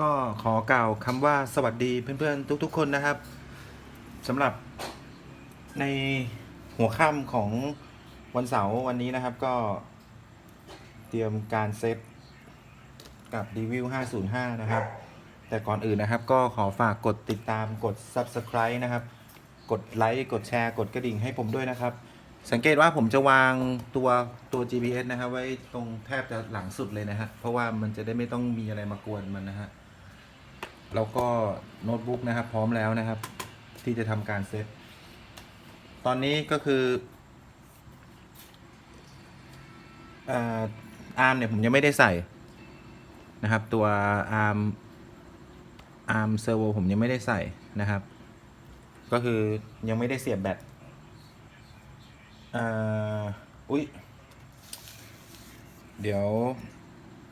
ก็ขอกล่าวคำว่าสวัสดีเพื่อนๆ ทุกๆ คนนะครับสำหรับในหัวค่ำของวันเสาร์วันนี้นะครับก็เตรียมการเซตกับ d v i w 505 นะครับ แต่ก่อนอื่นนะครับ ก็ขอฝากกดติดตามกด Subscribe นะครับ กดไลค์กดแชร์ กดกระดิ่งให้ผมด้วยนะครับ สังเกตว่าผมจะวางตัวตัว GPS นะครับ ไว้ตรงแทบจะหลังสุดเลยนะฮะเพราะว่ามันจะได้ไม่ต้องมีอะไรมากวนมันนะฮะ แล้วก็โน้ตบุ๊กนะครับ พร้อมแล้วนะครับ ที่จะทำการเซตตอนนี้ก็คืออาอาร์มเนี่ยผมยังไม่ได้ใส่นะครับ ตัวอาร์มอาร์มเซอร์โวผมยังไม่ได้ใส่นะครับ ก็คือยังไม่ได้เสียบแบตอุ๊ยเดี๋ยว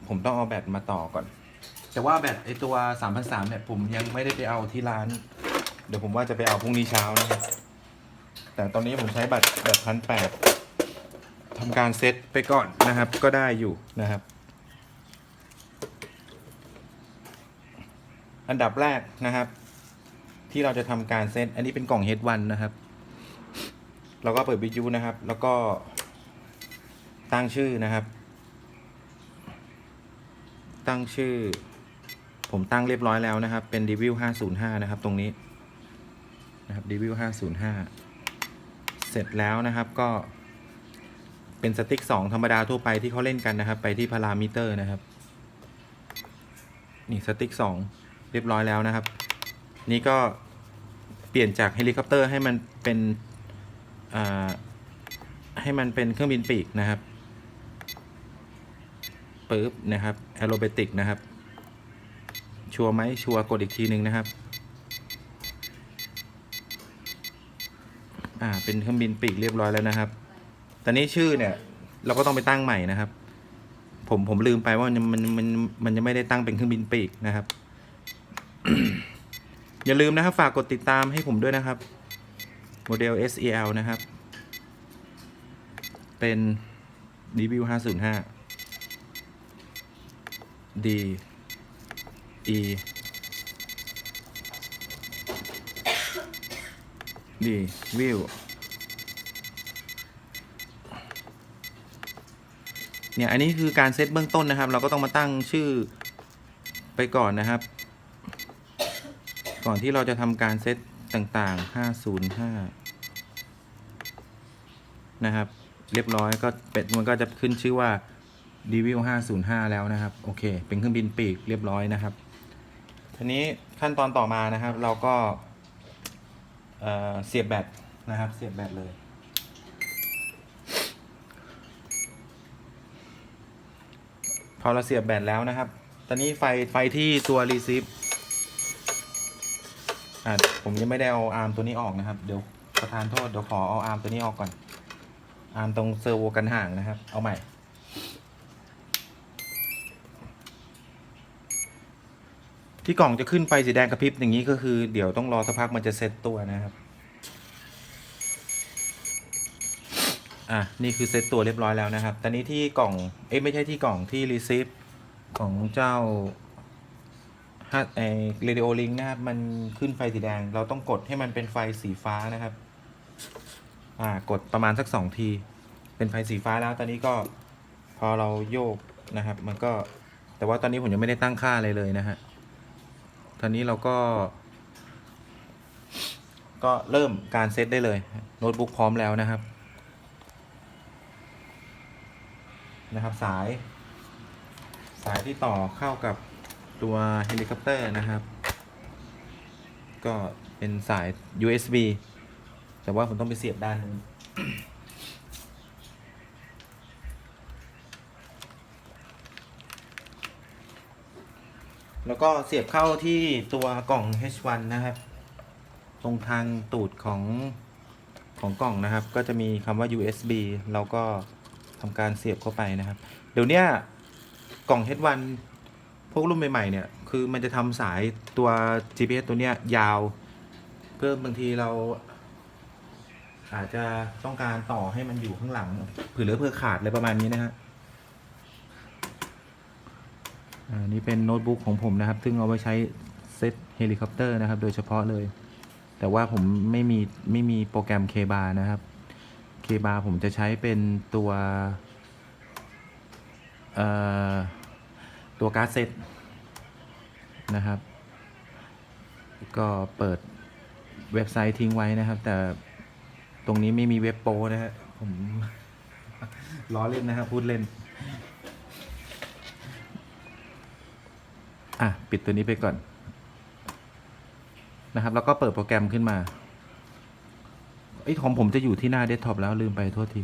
ผมต้องเอาแบตมาต่อก่อน แต่ว่าแบตไอตัว3,300 เนี่ยผมยังไม่ได้ไปเอาที่ร้าน เดี๋ยวผมว่าจะไปเอาพรุ่งนี้เช้านะครับ แต่ตอนนี้ผมใช้บัตรแบตพันแปดทำการเซตไปก่อนนะครับ ก็ได้อยู่นะครับ อันดับแรกนะครับ ที่เราจะทำการเซตอันนี้เป็นกล่อง H1 นะครับ เราก็เปิดวิทยุนะครับ แล้วก็ตั้งชื่อนะครับ ตั้งชื่อ ผมตั้งเรียบร้อยแล้วนะครับ เป็น d v i w 505 นะครับ ตรงนี้นะครับ d v i w 505 เสร็จแล้วนะครับก็เป็นสติ๊ก2 ธรรมดาทั่วไปที่เขาเล่นกันนะครับ ไปที่พารามิเตอร์นะครับ นี่สติ๊ก2 เรียบร้อยแล้วนะครับ นี่ก็เปลี่ยนจากเฮลิคอปเตอร์ให้มันเป็นอ่าให้มันเป็นเครื่องบินปีกนะครับปึ๊บนะครับแอโรเบติกนะครับ ชัวร์ไหมชัวร์กดอีกทีหนึ่งนะครับ อ่า เป็นเครื่องบินปีกเรียบร้อยแล้วนะครับ ตอนนี้ชื่อเนี่ย เราก็ต้องไปตั้งใหม่นะครับ ผมผมลืมไปว่ามันมันมันมันยังไม่ได้ตั้งเป็นเครื่องบินปีกนะครับ อย่าลืมนะครับฝากกดติดตามให้ผมด้วยนะครับ โมเดล SEL นะครับ เป็น DB 505 D E D View เนี่ย อันนี้คือการเซตเบื้องต้นนะครับ เราก็ต้องมาตั้งชื่อไปก่อนนะครับ ก่อนที่เราจะทำการเซตต่างๆ 505 นะครับ เรียบร้อยก็เป็ดมันก็จะขึ้นชื่อว่า d v i w 505 แล้วนะครับ โอเค เป็นเครื่องบินปีกเรียบร้อยนะครับ ทีนี้ขั้นตอนต่อมานะครับ เราก็เเสียบแบตนะครับ เสียบแบตเลย พอเราเสียบแบตแล้วนะครับ ตอนนี้ไฟไฟที่ตัว receive อะผมยังไม่ได้เอาอาร์มตัวนี้ออกนะครับ เดี๋ยวประทานโทษเดี๋ยวขอเอาอาร์มตัวนี้ออกก่อน อาร์มตรงเซอร์โวกันห่างนะครับ เอาใหม่ ที่กล่องจะขึ้นไฟสีแดงกระพริบอย่างนี้ก็คือเดี๋ยวต้องรอสักพักมันจะเซ็ตตัวนะครับ อะนี่คือเซ็ตตัวเรียบร้อยแล้วนะครับ ตอนนี้ที่กล่อง เอ้ไม่ใช่ที่กล่องที่ receive ของเจ้าถ้าไอเรดิโอลิงนะครับ มันขึ้นไฟสีแดง เราต้องกดให้มันเป็นไฟสีฟ้านะครับ อ่ากดประมาณสักสองที เป็นไฟสีฟ้าแล้ว ตอนนี้ก็พอเราโยกนะครับ มันก็ แต่ว่าตอนนี้ผมยังไม่ได้ตั้งค่าอะไรเลยนะฮะ อนนี้เราก็ ก็เริ่มการเซตได้เลยโน้ตบุ๊กพร้อมแล้วนะครับ นะครับสาย สายที่ต่อเข้ากับตัวเฮลิคอปเตอร์นะครับ ก็เป็นสาย USB แต่ว่าผมต้องไปเสียบด้านนู้น แล้วก็เสียบเข้าที่ตัวกล่อง H1 นะครับ ตรงทางตูดของของกล่องนะครับ ก็จะมีคำว่า USB เราก็ทำการเสียบเข้าไปนะครับ เดี๋ยวนี้กล่อง H1 พวกรุ่นใหม่ๆเนี่ยคือมันจะทำสายตัว GPS ตัวเนี้ยยาว เพื่อบางทีเรา อาจจะต้องการต่อให้มันอยู่ข้างหลังเผื่อเหลือเผื่อขาดอะไรประมาณนี้นะฮะ อ่านี่เป็นโน้ตบุ๊กของผมนะครับ ซึ่งเอาไว้ใช้เซตเฮลิคอปเตอร์นะครับ โดยเฉพาะเลย แต่ว่าผมไม่มีไม่มีโปรแกรม K-bar นะครับ K-bar ผมจะใช้เป็นตัวเอ่อตัวการ์ดเซตนะครับ ก็เปิดเว็บไซต์ทิ้งไว้นะครับ แต่ตรงนี้ไม่มีเว็บโปรนะฮะผมล้อเล่นนะครับ พูดเล่น อะ ปิดตัวนี้ไปก่อน นะครับ แล้วก็เปิดโปรแกรมขึ้นมาไอ้ของผมจะอยู่ที่หน้าเดสก์ท็อปแล้วลืมไปโทษที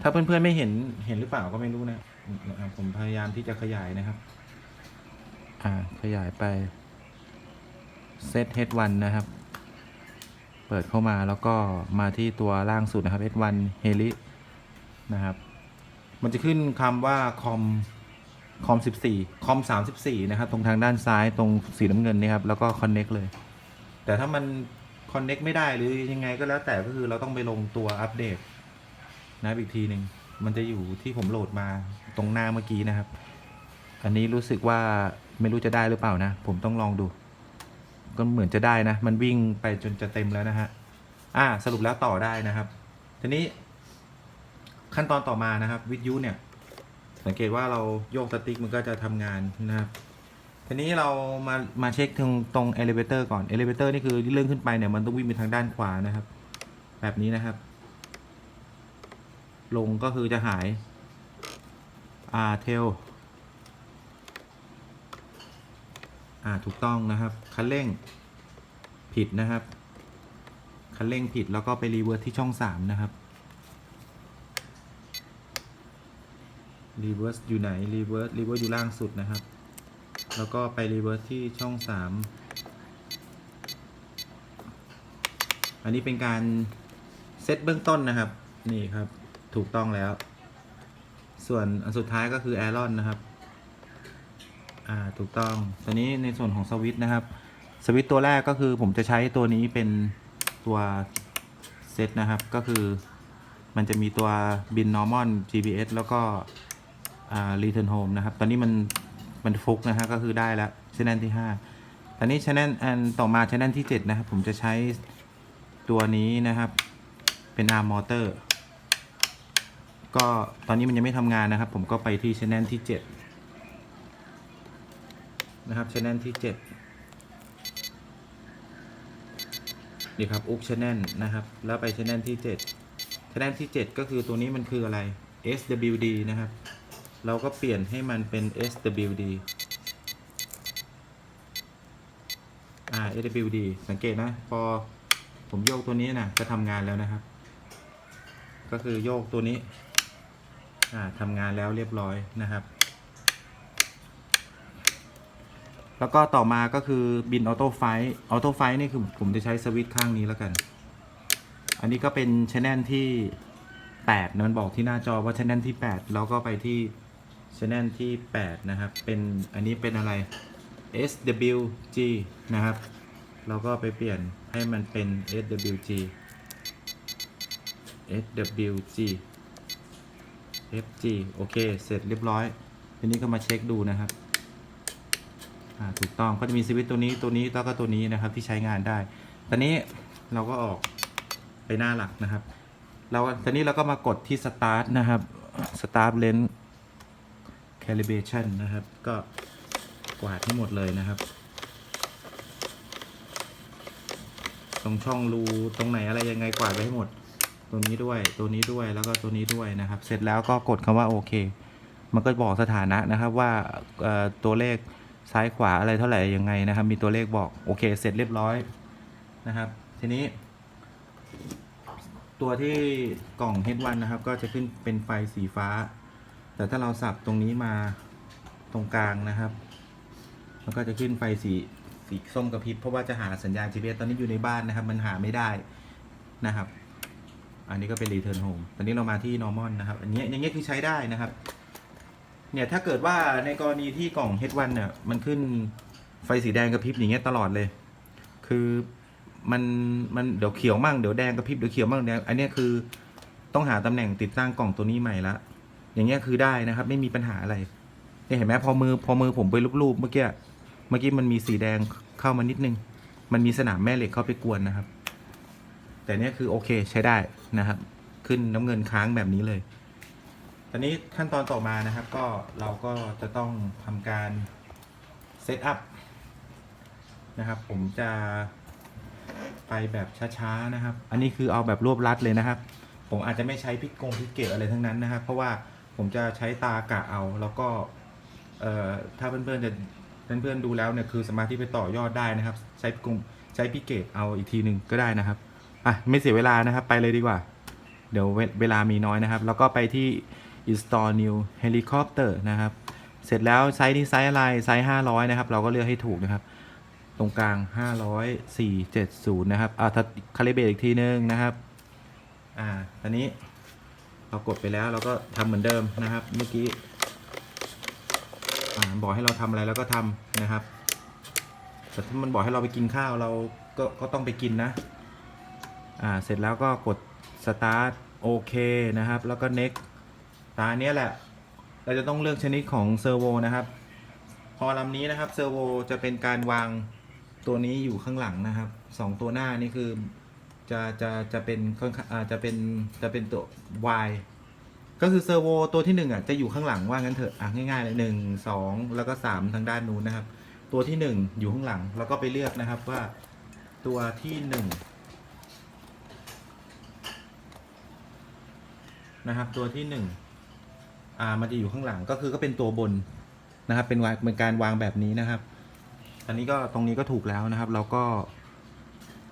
ถ้าเพื่อนๆไม่เห็นเห็นหรือเปล่าก็ไม่รู้นะอะผมพยายามที่จะขยายนะครับ อ่า ขยายไป set h1 นะครับ เปิดเข้ามาแล้วก็มาที่ตัวล่างสุดนะครับ h1 heli นะครับ มันจะขึ้นคำว่าคอมคอม14คอม34 นะครับ ตรงทางด้านซ้ายตรงสีน้ำเงินนี่ครับ แล้วก็ connect เลย แต่ถ้ามัน connect ไม่ได้หรือยังไงก็แล้วแต่ก็คือเราต้องไปลงตัวอัปเดต นะอีกทีหนึ่งมันจะอยู่ที่ผมโหลดมาตรงหน้าเมื่อกี้นะครับ อันนี้รู้สึกว่าไม่รู้จะได้หรือเปล่านะ ผมต้องลองดู ก็เหมือนจะได้นะ มันวิ่งไปจนจะเต็มแล้วนะฮะอ่าสรุปแล้วต่อได้นะครับ ทีนี้ ขั้นตอนต่อมานะครับ วิทยุเนี่ย สังเกตว่าเราโยกสติ๊กมันก็จะทำงานนะครับทีนี้เรามามาเช็คตรงตรงเอลิเวเตอร์ก่อนเอลิเวเตอร์นี่คือเลื่อนขึ้นไปเนี่ยมันต้องวิ่งไปทางด้านขวานะครับ แบบนี้นะครับ ลงก็คือจะหายอ่าเทลอ่าถูกต้องนะครับ คันเร่งผิดนะครับ คันเร่งผิดแล้วก็ไปรีเวิร์สที่ช่องสามนะครับ รีเวิร์สอยู่ไหนรีเวิร์สรีเวิร์สอยู่ล่างสุดนะครับ แล้วก็ไปรีเวิร์สที่ช่องสามอันนี้เป็นการเซตเบื้องต้นนะครับ นี่ครับถูกต้องแล้ว ส่วนอันสุดท้ายก็คือแอรอนนะครับ อ่าถูกต้องตอนนี้ในส่วนของสวิตช์นะครับ สวิตช์ตัวแรกก็คือผมจะใช้ตัวนี้เป็นตัวเซตนะครับ ก็คือมันจะมีตัวบิน normal GPS แล้วก็ อ่า return home นะครับ ตอนนี้มันมันฟุกนะฮะก็คือได้แล้วชแนลที่ 5 ตอนนี้ชแนลอันต่อมาชแนลที่ 7 นะครับ ผมจะใช้ตัวนี้นะครับ เป็น arm motor ก็ตอนนี้มันยังไม่ทำงานนะครับ ผมก็ไปที่ชแนลที่ 7 นะครับชแนลที่ 7 นี่ครับอุกชแนลนะครับ แล้วไปชแนลที่7ชแนลที่ 7 ก็คือตัวนี้มันคืออะไร SWD นะครับ เราก็เปลี่ยนให้มันเป็น SWD อ่า SWD สังเกตนะ พอผมโยกตัวนี้นะจะทำงานแล้วนะครับ ก็คือโยกตัวนี้ อ่าทำงานแล้วเรียบร้อยนะครับ แล้วก็ต่อมาก็คือบินออโต้ไฟออโต้ไฟนี่คือผมจะใช้สวิตช์ข้างนี้แล้วกัน อันนี้ก็เป็นชแนลที่8นะมันบอกที่หน้าจอว่าชแนลที่ 8 แล้วก็ไปที่ ชแนลที่ 8 นะครับ เป็นอันนี้เป็นอะไร SWG นะครับ เราก็ไปเปลี่ยนให้มันเป็น SWG SWG FG โอเค เสร็จเรียบร้อย ทีนี้ก็มาเช็คดูนะครับถูกต้องก็จะมีสวิตช์ตัวนี้ตัวนี้แล้วก็ตัวนี้นะครับที่ใช้งานได้ ตอนนี้เราก็ออกไปหน้าหลักนะครับ เราตอนนี้เราก็มากดที่ start นะครับ start lens calibration นะครับ ก็กวาดให้หมดเลยนะครับ ตรงช่องรูตรงไหนอะไรยังไงกวาดไปให้หมด ตัวนี้ด้วยตัวนี้ด้วยแล้วก็ตัวนี้ด้วยนะครับ เสร็จแล้วก็กดคำว่าโอเค มันก็บอกสถานะนะครับว่าตัวเลขซ้ายขวาอะไรเท่าไหร่ยังไงนะครับ มีตัวเลขบอกโอเค เสร็จเรียบร้อยนะครับ ทีนี้ ตัวที่กล่อง H1 นะครับ ก็จะขึ้นเป็นไฟสีฟ้า แต่ถ้าเราสับตรงนี้มาตรงกลางนะครับ มันก็จะขึ้นไฟสีสีส้มกระพริบเพราะว่าจะหาสัญญาณ GPS ตอนนี้อยู่ในบ้านนะครับ มันหาไม่ได้นะครับ อันนี้ก็เป็น return home ตอนนี้เรามาที่ normal นะครับ อันนี้อย่างเงี้ยคือใช้ได้นะครับ เนี่ยถ้าเกิดว่าในกรณีที่กล่อง H1 เนี่ยมันขึ้นไฟสีแดงกระพริบอย่างเงี้ยตลอดเลย คือมันมันเดี๋ยวเขียวมั่งเดี๋ยวแดงกระพริบเดี๋ยวเขียวมั่งแดงอันนี้คือต้องหาตำแหน่งติดตั้งกล่องตัวนี้ใหม่ละ อย่างเงี้ยคือได้นะครับ ไม่มีปัญหาอะไรเนี่ยเห็นไหมพอมือพอมือผมไปรูปๆเมื่อกี้เมื่อกี้มันมีสีแดงเข้ามานิดนึง มันมีสนามแม่เหล็กเข้าไปกวนนะครับ แต่เนี้ยคือโอเคใช้ได้นะครับ ขึ้นน้ำเงินค้างแบบนี้เลยตอนนี้ขั้นตอนต่อมานะครับ ก็เราก็จะต้องทำการเซตอัพนะครับ ผมจะไปแบบช้าๆนะครับ อันนี้คือเอาแบบรวบรัดเลยนะครับ ผมอาจจะไม่ใช้พิกงพิกเกตอะไรทั้งนั้นนะครับ เพราะว่า ผมจะใช้ตากะเอา แล้วก็เอ่อถ้าเพื่อนๆจะเพื่อนๆดูแล้วเนี่ยคือสามารถที่ไปต่อยอดได้นะครับ ใช้พิกกงใช้พิเกตเอาอีกทีหนึ่งก็ได้นะครับอะไม่เสียเวลานะครับ ไปเลยดีกว่า เดี๋ยวเวลามีน้อยนะครับ แล้วก็ไปที่ install new helicopter นะครับ เสร็จแล้วไซส์นี้ไซส์อะไรไซส์500 นะครับ เราก็เลือกให้ถูกนะครับ ตรงกลาง 500 470 นะครับอ่าถ้าคาลิเบรตอีกทีนึงนะครับ อ่าตอนนี้ เรากดไปแล้วเราก็ทำเหมือนเดิมนะครับ เมื่อกี้บอกให้เราทำอะไรแล้วก็ทำนะครับแต่ถ้ามันบอกให้เราไปกินข้าวเราก็ก็ต้องไปกินนะอ่าเสร็จแล้วก็กด start โอเคนะครับ แล้วก็ next ตาเนี้ยแหละ เราจะต้องเลือกชนิดของเซอร์โวนะครับพอลำนี้นะครับเซอร์โวจะเป็นการวางตัวนี้อยู่ข้างหลังนะครับสองตัวหน้านี่คือ จะจะจะเป็นค่อนข้างอ่าจะเป็นจะเป็นตัว Y ก็คือเซอร์โวตัวที่หนึ่งอะจะอยู่ข้างหลังว่างั้นเถอะอะง่ายๆเลยหนึ่งสองแล้วก็สามทางด้านนู้นนะครับ ตัวที่หนึ่งอยู่ข้างหลังแล้วก็ไปเลือกนะครับว่าตัวที่หนึ่งนะครับ ตัวที่หนึ่งอ่ามันจะอยู่ข้างหลังก็คือก็เป็นตัวบนนะครับ เป็นวางเป็นการวางแบบนี้นะครับ อันนี้ก็ตรงนี้ก็ถูกแล้วนะครับ เราก็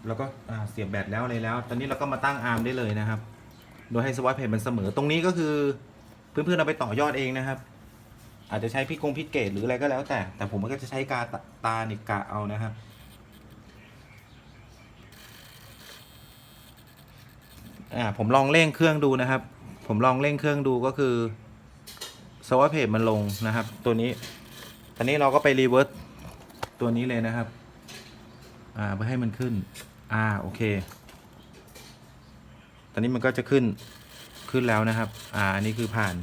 เราก็เสียบแบตแล้วอะไรแล้ว ตอนนี้เราก็มาตั้งอาร์มได้เลยนะครับ โดยให้สวอตเพจมันเสมอ ตรงนี้ก็คือเพื่อนๆเอาไปต่อยอดเองนะครับ อาจจะใช้พิกงพิกเกตหรืออะไรก็แล้วแต่ แต่ผมก็จะใช้กาตตานิกะเอานะครับอ่าผมลองเร่งเครื่องดูนะครับ ผมลองเร่งเครื่องดูก็คือสวอตเพจมันลงนะครับ ตัวนี้ ตอนนี้เราก็ไปรีเวิร์สตัวนี้เลยนะครับ อ่าเพื่อให้มันขึ้น อ่าโอเค ตอนนี้มันก็จะขึ้นขึ้นแล้วนะครับ อ่าอันนี้คือผ่าน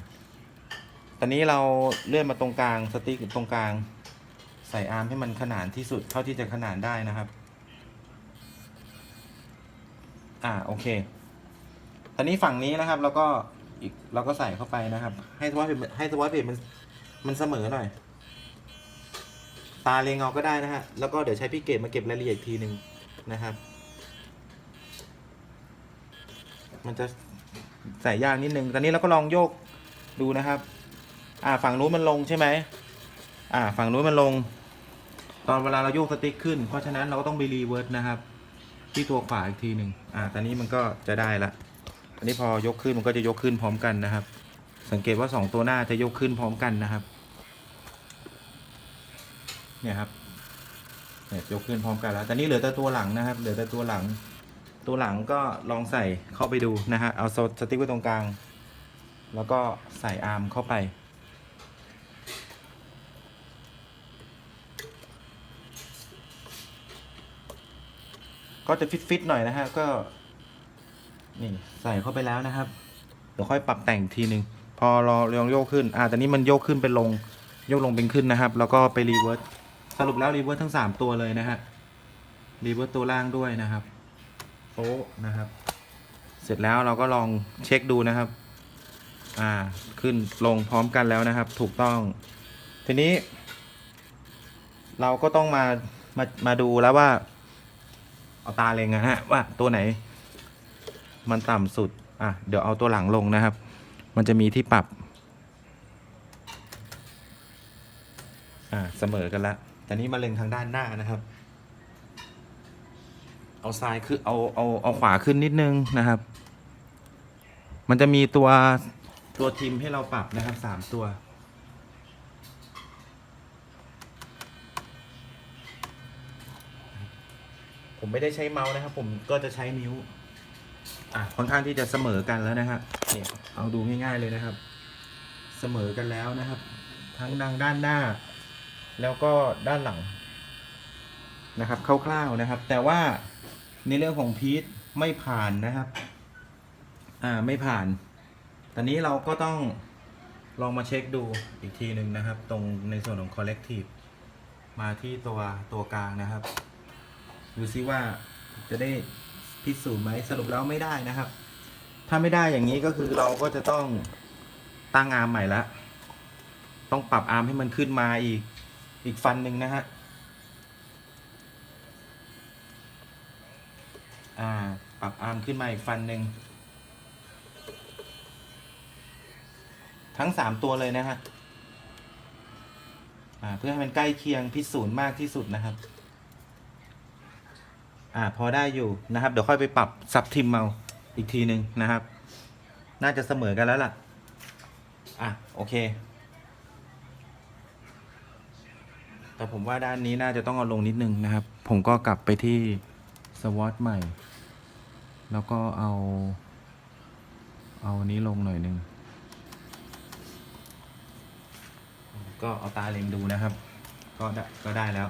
ตอนนี้เราเลื่อนมาตรงกลางสติ๊กตรงกลาง ใส่อาร์มให้มันขนานที่สุดเท่าที่จะขนานได้นะครับ อ่าโอเค ตอนนี้ฝั่งนี้นะครับแล้วก็อีกเราก็ใส่เข้าไปนะครับ ให้สวอตเพจให้สวอตเพจมันมันเสมอหน่อย ตาเลงเอาก็ได้นะฮะ แล้วก็เดี๋ยวใช้พี่เกตมาเก็บรายละเอียดอีกทีหนึ่งนะครับ มันจะใส่ยากนิดนึง ตอนนี้เราก็ลองโยกดูนะครับ อ่าฝั่งนู้นมันลงใช่ไหมอ่าฝั่งนู้นมันลง ตอนเวลาเราโยกสติ๊กขึ้น เพราะฉะนั้นเราก็ต้องไปรีเวิร์สนะครับ ที่ตัวขวาอีกทีหนึ่งอ่า ตอนนี้มันก็จะได้ละอันนี้พอยกขึ้นมันก็จะยกขึ้นพร้อมกันนะครับ สังเกตว่าสองตัวหน้าจะยกขึ้นพร้อมกันนะครับ เนี่ยครับเนี่ยยกขึ้นพร้อมกันแล้วต่นี่เหลือแต่ตัวหลังนะครับ เหลือแต่ตัวหลัง ตัวหลังก็ลองใส่เข้าไปดูนะฮะ เอาสติ๊กไว้ตรงกลาง แล้วก็ใส่อาร์มเข้าไป ก็จะฟิตๆหน่อยนะฮะ ก็ นี่ใส่เข้าไปแล้วนะครับ เดี๋ยวค่อยปรับแต่งทีหนึ่งพอเราลองโยกขึ้น อ่าตอนนี้มันโยกขึ้นเป็นลง โยกลงเป็นขึ้นนะครับ แล้วก็ไปรีเวิร์ส สรุปแล้วรีเวิร์สทั้ง 3 ตัวเลยนะฮะ รีเวิร์สตัวล่างด้วยนะครับ ป๊ะนะครับ เสร็จแล้วเราก็ลองเช็คดูนะครับ อ่าขึ้นลงพร้อมกันแล้วนะครับ ถูกต้อง ทีนี้ เราก็ต้องมามามาดูแล้วว่า เอาตาเล็งนะฮะว่าตัวไหน มันต่ำสุด อะเดี๋ยวเอาตัวหลังลงนะครับ มันจะมีที่ปรับ อ่าเสมอกันแล้วแต่นี้มาเล็งทางด้านหน้านะครับ เอาซ้ายคือเอาเอาเอาขวาขึ้นนิดนึงนะครับ มันจะมีตัวตัวทิมให้เราปรับนะครับสามตัว ผมไม่ได้ใช้เมาส์นะครับ ผมก็จะใช้นิ้ว อะค่อนข้างที่จะเสมอกันแล้วนะครับเนี่ยเอาดูง่ายๆเลยนะครับ เสมอกันแล้วนะครับ ทั้งดังด้านหน้า แล้วก็ด้านหลังนะครับคร่าวๆนะครับ แต่ว่า ในเรื่องของพีทไม่ผ่านนะครับ อ่าไม่ผ่าน ตอนนี้เราก็ต้องลองมาเช็คดูอีกทีหนึ่งนะครับ ตรงในส่วนของ collective มาที่ตัวตัวกลางนะครับ ดูซิว่าจะได้พิสูจน์ไหมสรุปแล้วไม่ได้นะครับ ถ้าไม่ได้อย่างนี้ก็คือเราก็จะต้องตั้งอาร์มใหม่ละต้องปรับอาร์มให้มันขึ้นมาอีกอีกฟันหนึ่งนะฮะ อ่า ปรับอาร์มขึ้นมาอีกฟันหนึ่ง ทั้งสามตัวเลยนะฮะอ่า เพื่อให้มันใกล้เคียงพิสูจน์มากที่สุดนะครับ อ่า พอได้อยู่นะครับ เดี๋ยวค่อยไปปรับซับทิมเมาอีกทีหนึ่งนะครับ น่าจะเสมอกันแล้วล่ะ อะ โอเคแต่ผมว่าด้านนี้น่าจะต้องเอาลงนิดนึงนะครับ ผมก็กลับไปที่สวอตใหม่ แล้วก็เอา เอาอันนี้ลงหน่อยหนึ่ง ก็เอาตาเล็งดูนะครับ ก็ได้ก็ได้แล้ว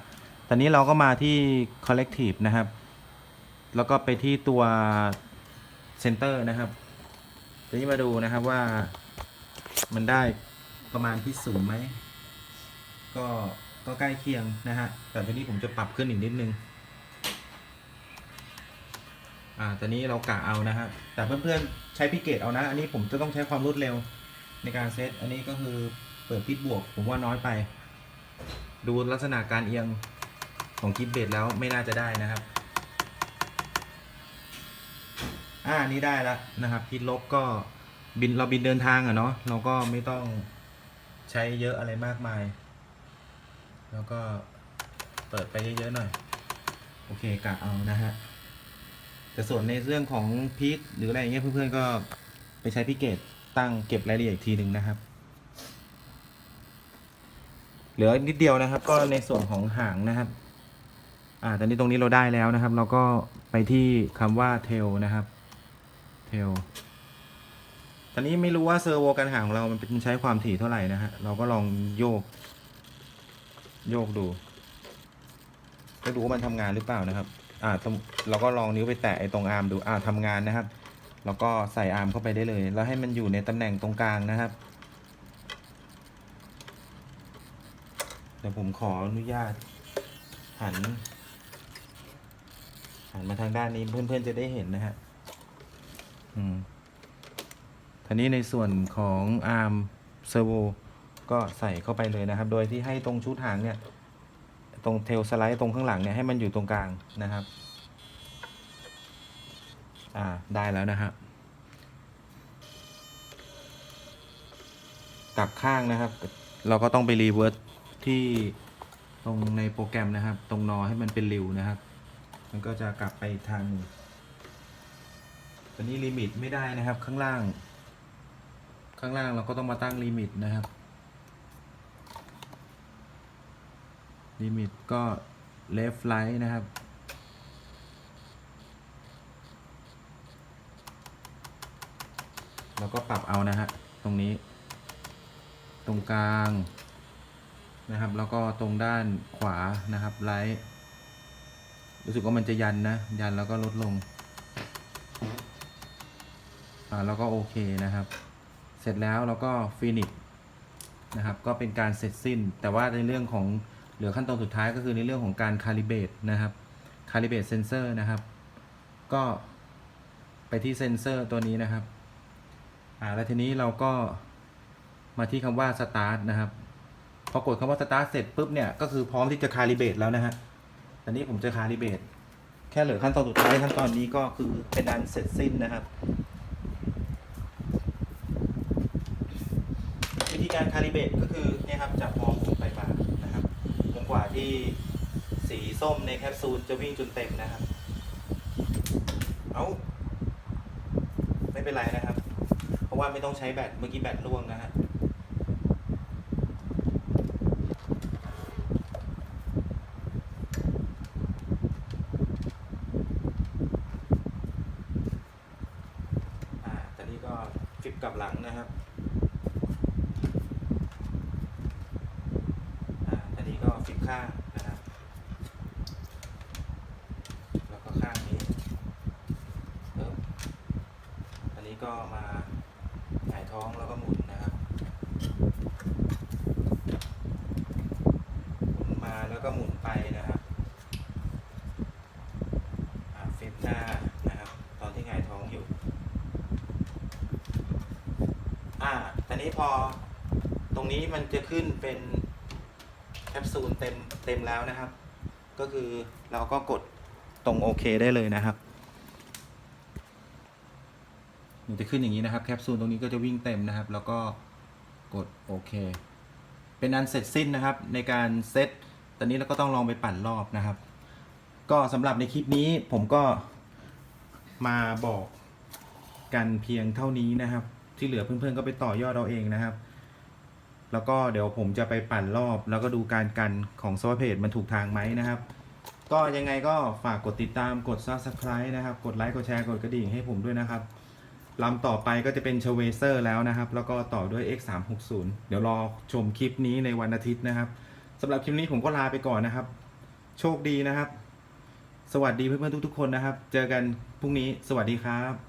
ตอนนี้เราก็มาที่ collective นะครับ แล้วก็ไปที่ตัว center นะครับทีนี้มาดูนะครับว่ามันได้ประมาณที่ศูนย์ไหม ก็ก็ใกล้เคียงนะฮะ แต่ทีนี้ผมจะปรับขึ้นอีกนิดนึง อ่าตอนนี้เรากะเอานะฮะแต่เพื่อนๆใช้พิเกตเอานะ อันนี้ผมจะต้องใช้ความรวดเร็วในการเซต อันนี้ก็คือเปิดพิษบวก ผมว่าน้อยไป ดูลักษณะการเอียงของกิฟเบตแล้วไม่น่าจะได้นะครับ อ่านนี้ได้แล้วนะครับ พิษลบก็บินเราบินเดินทางอะเนาะเราก็ไม่ต้องใช้เยอะอะไรมากมาย แล้วก็เปิดไปเยอะๆหน่อย โอเคกะเอานะฮะ แต่ส่วนในเรื่องของพีคหรืออะไรอย่างเงี้ยเพื่อนๆก็ไปใช้พิเกตตั้งเก็บรายละเอียดอีกทีหนึ่งนะครับ เหลือนิดเดียวนะครับ ก็ในส่วนของหางนะครับ อ่าตอนนี้ตรงนี้เราได้แล้วนะครับ เราก็ไปที่คำว่าเทลนะครับเทลตอนนี้ไม่รู้ว่าเซอร์โวการหางของเรามันเป็นใช้ความถี่เท่าไหร่นะฮะเราก็ลองโยก โยกดูก็ดูว่ามันทำงานหรือเปล่านะครับ อ่าเราก็ลองนิ้วไปแตะไอ้ตรงอาร์มดูอ่าทำงานนะครับ แล้วก็ใส่อาร์มเข้าไปได้เลย แล้วให้มันอยู่ในตำแหน่งตรงกลางนะครับเดี๋ยวผมขออนุญาต หัน หันมาทางด้านนี้เพื่อนๆจะได้เห็นนะฮะอืมทีนี้ในส่วนของอาร์มเซอร์โวก็ใส่เข้าไปเลยนะครับ โดยที่ให้ตรงชุดหางเนี่ย ตรงเทลสไลด์ตรงข้างหลังเนี่ยให้มันอยู่ตรงกลางนะครับ อ่าได้แล้วนะครับกลับข้างนะครับ เราก็ต้องไปรีเวิร์สที่ตรงในโปรแกรมนะครับ ตรงนอให้มันเป็นริวนะครับ มันก็จะกลับไปทางตอนนี้ลิมิตไม่ได้นะครับ ข้างล่าง ข้างล่างเราก็ต้องมาตั้งลิมิตนะครับ ลิมิตก็ left right นะครับเราก็ปรับเอานะฮะ ตรงนี้ ตรงกลางนะครับ แล้วก็ตรงด้านขวานะครับไลท์รู้สึกว่ามันจะยันนะ ยันแล้วก็ลดลง อ่าแล้วก็โอเคนะครับ เสร็จแล้วเราก็ฟินิชนะครับ ก็เป็นการเสร็จสิ้น แต่ว่าในเรื่องของ เหลือขั้นตอนสุดท้ายก็คือในเรื่องของการคาลิเบตนะครับคาลิเบตเซนเซอร์นะครับ ก็ไปที่เซนเซอร์ตัวนี้นะครับอ่าแล้วทีนี้เราก็มาที่คำว่า start นะครับพอกดคำว่า start เสร็จปุ๊บเนี่ยก็คือพร้อมที่จะคาลิเบตแล้วนะฮะตอนนี้ผมจะคาลิเบตแค่เหลือขั้นตอนสุดท้ายขั้นตอนนี้ก็คือเป็นอันเสร็จสิ้นนะครับวิธีการคาลิเบตก็คือเนี่ยครับจับพร้อมไปมานะครับจน กว่าที่สีส้มในแคปซูลจะวิ่งจนเต็มนะครับ เอาไม่เป็นไรนะครับ เพราะว่าไม่ต้องใช้แบตเมื่อกี้แบตล่วงนะฮะอ่าตอนนี้ก็ฟลิปกลับหลังนะครับ อ่าตอนนี้ก็ฟลิปข้างนะครับ แล้วก็ข้างนี้เพิ่มอันนี้ ก็มาหงายท้องแล้วก็หมุนนะครับหมุนมาแล้วก็หมุนไปนะครับเฟซหน้านะครับ ตอนที่หงายท้องอยู่ อ่าตอนนี้พอตรงนี้มันจะขึ้นเป็นแคปซูลเต็มเต็มแล้วนะครับ ก็คือเราก็กดตรงโอเคได้เลยนะครับ มันจะขึ้นอย่างนี้นะครับแคปซูลตรงนี้ก็จะวิ่งเต็มนะครับ แล้วก็กดโอเค เป็นอันเสร็จสิ้นนะครับ ในการเซตตอนนี้เราก็ต้องลองไปปั่นรอบนะครับ ก็สำหรับในคลิปนี้ผมก็มาบอกกันเพียงเท่านี้นะครับ ที่เหลือเพื่อนๆก็ไปต่อยอดเอาเองนะครับ แล้วก็เดี๋ยวผมจะไปปั่นรอบ แล้วก็ดูการกันของสวเพจมันถูกทางไหมนะครับ ก็ยังไงก็ฝากกดติดตามกด subscribe นะครับ กดไลค์กดแชร์กดกระดิ่งให้ผมด้วยนะครับ ลำต่อไปก็จะเป็นเชเวเซอร์แล้วนะครับ แล้วก็ต่อด้วย X 3 6 0 เดี๋ยวรอชมคลิปนี้ในวันอาทิตย์นะครับสำหรับคลิปนี้ผมก็ลาไปก่อนนะครับ โชคดีนะครับ สวัสดีเพื่อนๆทุกๆคนนะครับ เจอกันพรุ่งนี้สวัสดีครับ